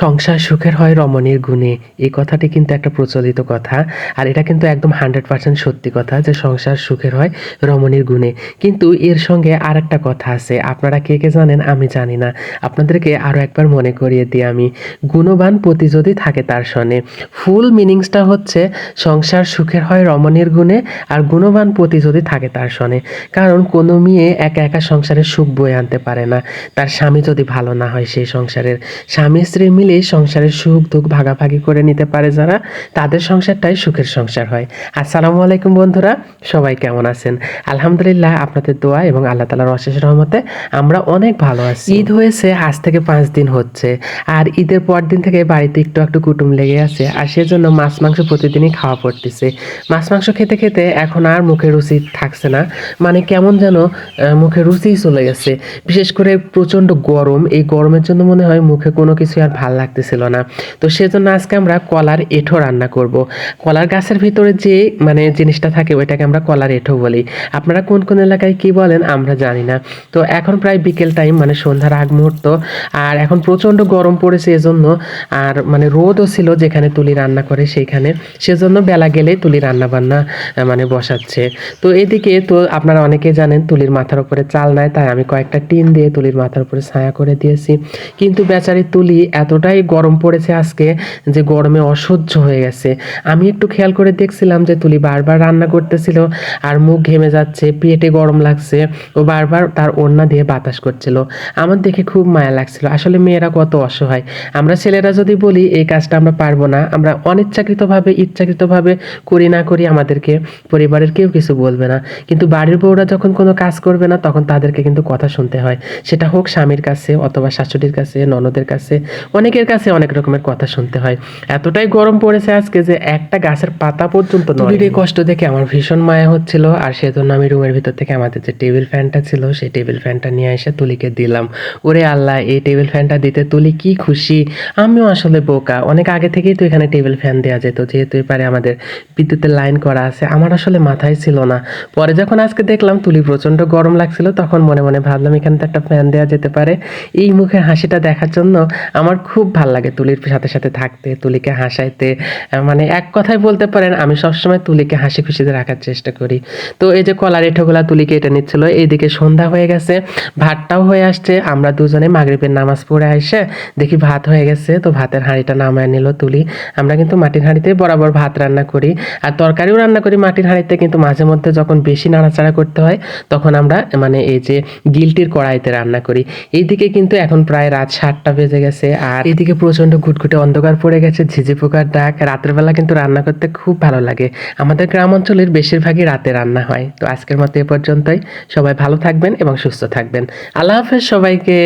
সংসার সুখের হয় রমণীর গুণে। এই কথাটি কিন্তু একটা প্রচলিত কথা, আর এটা কিন্তু একদম হান্ড্রেড পার্সেন্ট সত্যি কথা যে সংসার সুখের হয় রমণীর গুণে। কিন্তু এর সঙ্গে আর একটা কথা আছে, আপনারা কে কে জানেন আমি জানি না। আপনাদেরকে আরও একবার মনে করিয়ে দিই আমি। গুণবান পতি যদি থাকে তার সনে, ফুল মিনিংসটা হচ্ছে সংসার সুখের হয় রমণীর গুণে, আর গুণবান পতি যদি থাকে তার সনে। কারণ কোনো মেয়ে একা একা সংসারে সুখ বয়ে আনতে পারে না। তার স্বামী যদি ভালো না হয় সেই সংসারের, স্বামী স্ত্রী মিলে সংসারের সুখ দুঃখ ভাগাভাগি করে নিতে পারে যারা, তাদের সংসারটাই সুখের সংসার হয়। আসসালামু আলাইকুম বন্ধুরা, সবাই কেমন আছেন? আলহামদুলিল্লাহ আপনাদের দোয়া এবং আল্লাহ তালার অশেষ রহমতে আমরা অনেক ভালো আছি। ঈদ হয়েছে, আজ থেকে পাঁচ দিন হচ্ছে, আর ঈদের পর দিন থেকে বাড়িতে একটু একটু কুটুম লেগে আছে, আর সেজন্য মাছ মাংস প্রতিদিনই খাওয়া পড়তেছে। মাছ মাংস খেতে খেতে এখন আর মুখে রুচি থাকছে না মানে কেমন যেন মুখে রুচিই চলে গেছে। বিশেষ করে প্রচণ্ড গরম, এই গরমের জন্য মনে হয় মুখে কোনো কিছু আর ভালো লাগতেছিল না। তো সেজন্য আজকে আমরা কলার এঁঠো রান্না করব। কলার গাছের ভিতরে যে মানে জিনিসটা থাকে, ওইটাকে আমরা কলার এঁঠো বলি। আপনারা কোন কোন এলাকায় কি বলেন, আমরা জানি না। তো এখন প্রায় বিকেল টাইম মানে সন্ধ্যার আগ মুহূর্ত। আর এখন প্রচণ্ড গরম পড়েছে এজন্য। আর মানে রোদও ছিল যেখানে তুলি রান্না করে সেইখানে। সেজন্য বেলা গেলেই তুলি রান্না বান্না মানে বসাচ্ছে। তো এদিকে তো আপনারা অনেকে জানেন, তুলির মাথার উপরে চাল নাই, তাই আমি কয়েকটা টিন দিয়ে তুলির মাথার উপরে ছায়া করে দিয়েছি। কিন্তু বেচারি তুলি এতটাই গরম পড়েছে আজকে যে গরমে অসহ্য হয়ে গেছে। আমি একটু খেয়াল করে দেখছিলাম যে তুলি বারবার রান্না করতেছিল আর মুখ ঘেমে যাচ্ছে, পেটে গরম লাগছে। ও বারবার তার ওড়না দিয়ে বাতাস করছিল। আমার দেখে খুব মায়া লাগছিল। আসলে মেয়েরা কত অসহায়। আমরা ছেলেরা যদি বলি, এই কাজটা আমরা পারব না। আমরা অনিচ্ছাকৃতভাবে, ইচ্ছাকৃতভাবে করি না করি, আমাদেরকে, পরিবারের কেউ কিছু বলবে না। কিন্তু বাড়ির বউরা যখন কোনো কাজ করবে না, তখন তাদেরকে কিন্তু কথা শুনতে হয়। সেটা হোক স্বামীর কাছে অথবা শাশুড়ির কাছে, ননদের কাছে অনেকের কাছে অনেক রকমের কথা শুনতে হয়। এতটাই গরম পড়েছে আজকে যে একটা গাছের পাতা পর্যন্ত তুলির কষ্ট দেখে আমার ভীষণ মায়া হচ্ছিল, আর সেজন্য আমি রুমের ভিতর থেকে আমাদের যে টেবিল ফ্যানটা ছিল, সেই টেবিল ফ্যানটা নিয়ে এসে তুলিকে দিলাম। ওরে আল্লাহ, এই টেবিল ফ্যানটা দিতে তুলি কি খুশি। আমিও আসলে বোকা। অনেক আগে থেকেই তো এখানে টেবিল ফ্যান দেওয়া যেত, যেহেতু এপারে আমাদের বিদ্যুতের লাইন করা আছে। আমার আসলে মাথায় ছিল না। পরে যখন আজকে দেখলাম তুলি প্রচণ্ড গরম লাগছিল, তখন মনে মনে ভাবলাম এখানে তো একটা ফ্যান দেওয়া যেতে পারে। এই মুখের হাসিটা দেখার জন্য আমার খুব ভালো লাগে তুলির সাথে সাথে থাকতে, তুলিকে হাসাইতে। মানে এক কথায় বলতে পারেন, আমি সবসময় তুলিকে হাসি খুশিতে রাখার চেষ্টা করি। তো এই যে কলার এঁঠোগুলা তুলিকে এটা নিচ্ছিল, এইদিকে সন্ধ্যা হয়ে গেছে, ভাতটাও হয়ে আসছে, আমরা দুজনে মাগরিবের নামাজ পড়ে এসে দেখি ভাত হয়ে গেছে, তো ভাতের হাঁড়িটা নামায় নিল তুলি। আমরা কিন্তু মাটির হাঁড়িতে বরাবর ভাত রান্না করি, আর তরকারিও রান্না করি মাটির হাঁড়িতে, কিন্তু মাঝে মধ্যে যখন বেশি নাড়াচাড়া করতে হয়, তখন আমরা মানে এই যে গিলটির কড়াইতে রান্না করি। এইদিকে কিন্তু এখন প্রায় রাত সাতটা বেজে গেছে, আর এদিকে প্রচণ্ড ঘুটঘুটে অন্ধকার পড়ে গেছে, ঝিঝি পোকার ডাক। রাতের বেলা কিন্তু রান্না করতে খুব ভালো লাগে। আমাদের গ্রাম অঞ্চলের বেশিরভাগই রাতে রান্না হয়। তো আজকের মতো এ পর্যন্তই। সবাই ভালো থাকবেন এবং সুস্থ থাকবেন। আল্লাহ হাফেজ সবাইকে।